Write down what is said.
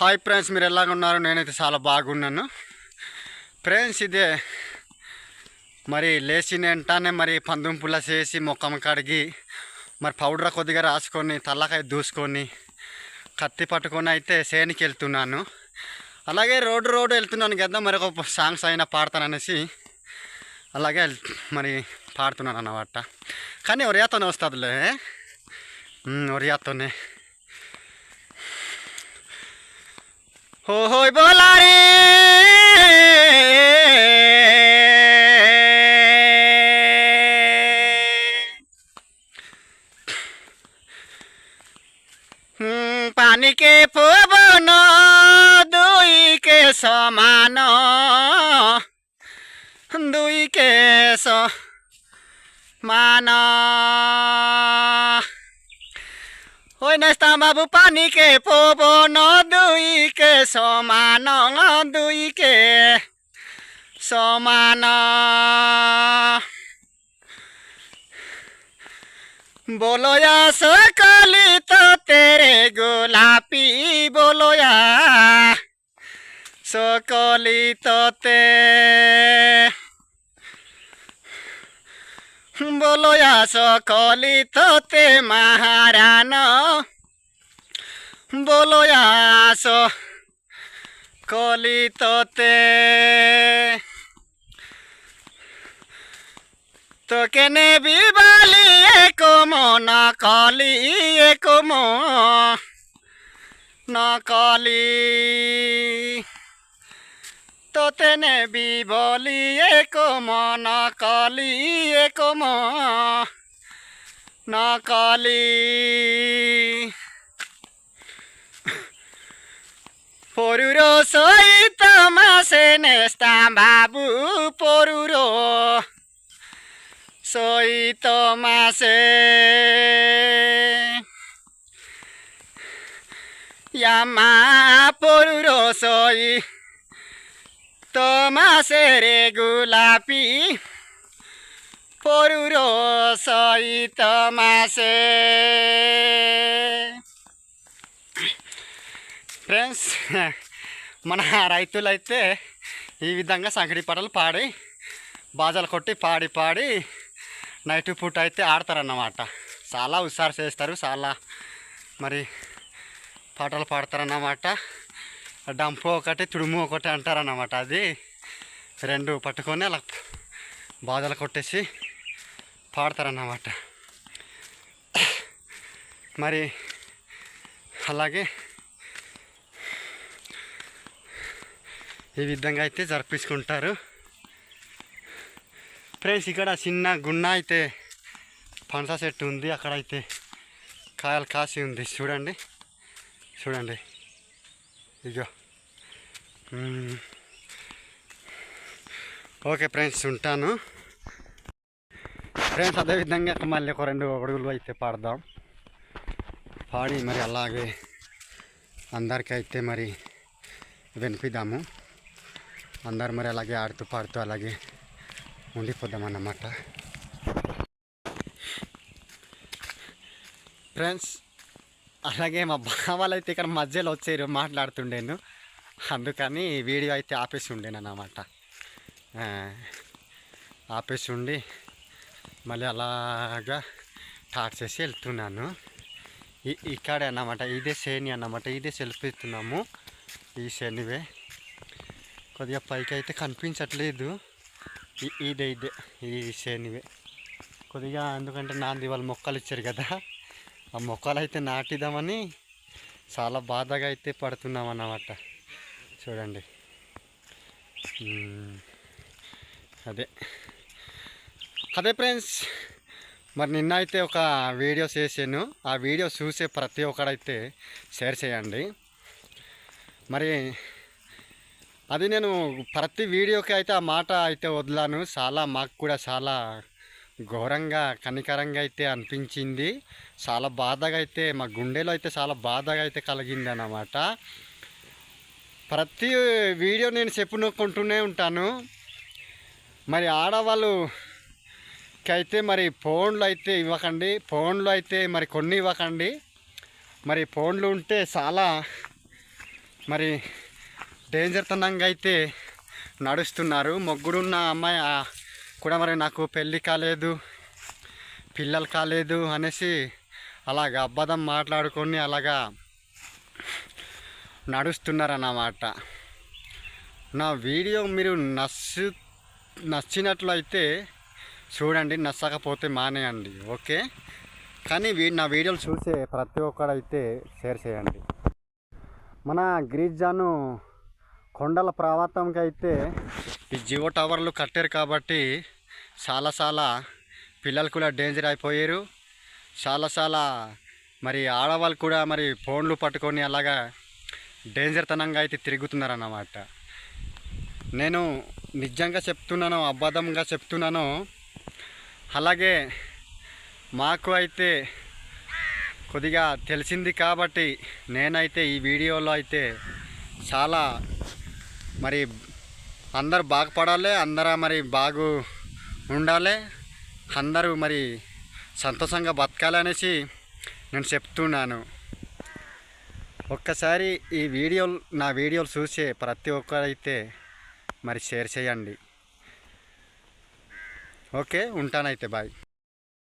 Hi friends మీరు ఎలాగ ఉన్నారు? నేనైతే చాలా బాగున్నాను. ఫ్రెండ్స్ ఇదే మరి లేచిన వెంటనే మరి పందుం పుల్ల చేసి మొక్కం కడిగి మరి పౌడర్ కొద్దిగా రాసుకొని తల్లకాయ దూసుకొని కత్తి పట్టుకొని అయితే సేనికి వెళ్తున్నాను. అలాగే రోడ్డు రోడ్డు వెళ్తున్నాను కదా మరి ఒక సాంగ్స్ అయినా పాడతాననేసి అలాగే వెళ్- మరి పాడుతున్నాను అన్నమాట కానీ ఒరియాతోనే వస్తుందిలే ఒరియాతోనే. হৈ বলাৰে পানীকে পৱন দুইকে সমান দুইকে সমান ওই নেস্তা বাবু পানিকে পবন দুইকে সমান দুইকে সমান বলয়া সকলি তো তেরে, গোলাপি বলয়া সকলি তোতে বলয়া সকলি তোতে মহারান। বলয়া সকলি তোতে তোকে নেবি বালি, এক মন কলি এক নকলি। তোতে নেবি বলি এক মন কলি এক নকলি পরুর সহিত মাসে নেস্তাম বাবু পরুর সহিত মাসে ইয়ামা পরুর সই তোমাসে রে গোলাপি পরুর সহিত মাসে ఫ్రెండ్స్ మన రైతులైతే ఈ విధంగా సంగడి పాటలు పాడి బాజాలు కొట్టి పాడి పాడి నైట్ పూట అయితే ఆడతారన్నమాట చాలా హుషారు చేస్తారు చాలా మరి పాటలు పాడతారన్నమాట డంపు ఒకటి తుడుము ఒకటి అంటారన్నమాట. అది రెండు పట్టుకొని అలా బాధలు కొట్టేసి పాడతారన్నమాట. మరి అలాగే ఈ విధంగా అయితే జరిపించుకుంటారు. ఫ్రెండ్స్ ఇక్కడ చిన్న గున్న అయితే పనస చెట్టు ఉంది. అక్కడైతే కాయలు కాసి ఉంది. చూడండి. చూడండి. ఇగో ఓకే ఫ్రెండ్స్ ఉంటాను. ఫ్రెండ్స్ అదేవిధంగా మళ్ళీ ఒక రెండు అడుగులు అయితే పాడదాం. పాడి మరి అలాగే అందరికీ అయితే మరి వినిపిద్దాము. అందరు మరి అలాగే ఆడుతూ పాడుతూ అలాగే ఉండిపోదాం అన్నమాట. ఫ్రెండ్స్ అలాగే మా బావాలు అయితే ఇక్కడ మధ్యలో వచ్చారు మాట్లాడుతుండేను. అందుకని వీడియో అయితే ఆపేసి ఉండేనమాట ఆపేసి ఉండి మళ్ళీ అలాగా టాట్ చేసి వెళ్తున్నాను. ఇక్కడే అన్నమాట ఇదే శని అన్నమాట ఇదే సెల్పిస్తున్నాము ఈ శనివే. కొద్దిగా పైకి అయితే కనిపించట్లేదు. ఇదే ఇదే ఈ శనివే. కొద్దిగా ఎందుకంటే నాంది వాళ్ళు మొక్కలు ఇచ్చారు కదా ఆ మొక్కలు అయితే నాటిదామని చాలా బాధగా అయితే పడుతున్నాం అన్నమాట చూడండి. అదే. అదే ఫ్రెండ్స్ మరి నిన్న అయితే ఒక వీడియో చేసాను ఆ వీడియో చూసే ప్రతి ఒక్కడైతే షేర్ చేయండి. మరి అది నేను ప్రతి వీడియోకి అయితే ఆ మాట అయితే వదిలాను. చాలా మాకు కూడా చాలా ఘోరంగా కనికరంగా అయితే అనిపించింది. చాలా బాధగా అయితే మా గుండెలో అయితే చాలా బాధగా అయితే కలిగింది అన్నమాట ప్రతి వీడియో నేను చెప్పునుకుంటూనే ఉంటాను. మరి ఆడవాళ్ళు అయితే మరి ఫోన్లు అయితే ఇవ్వకండి ఫోన్లు అయితే మరి కొన్ని ఇవ్వకండి. మరి ఫోన్లు ఉంటే చాలా మరి డేంజర్తనంగా అయితే నడుస్తున్నారు. మొగ్గుడున్న అమ్మాయి కూడా మరి నాకు పెళ్ళి కాలేదు పిల్లలు కాలేదు అనేసి అలాగ అబద్ధం మాట్లాడుకొని అలాగా నడుస్తున్నారన్నమాట. నా వీడియో మీరు నచ్చు నచ్చినట్లయితే చూడండి నచ్చకపోతే మానేయండి ఓకే? కానీ వీ నా వీడియోలు చూసే ప్రతి ఒక్కడైతే షేర్ చేయండి. మన గిరిజాను కొండల ప్రాంతంకి అయితే ఈ జియో టవర్లు కట్టారు కాబట్టి చాలా చాలా పిల్లలు కూడా డేంజర్ అయిపోయారు. చాలా చాలా మరి ఆడవాళ్ళు కూడా మరి ఫోన్లు పట్టుకొని అలాగా డేంజర్ తనంగా అయితే తిరుగుతున్నారన్నమాట. నేను నిజంగా చెప్తున్నాను అబద్ధంగా చెప్తున్నాను అలాగే మాకు అయితే కొద్దిగా తెలిసింది కాబట్టి నేనైతే ఈ వీడియోలో అయితే చాలా మరి అందరు బాగుపడాలి అందరూ మరి బాగు ఉండాలి అందరూ మరి సంతోషంగా బతకాలనేసి నేను చెప్తున్నాను. ఒక్కసారి ఈ వీడియోలు నా వీడియోలు చూసే ప్రతి ఒక్కరైతే మరి షేర్ చేయండి. ఓకే ఉంటానైతే బాయ్.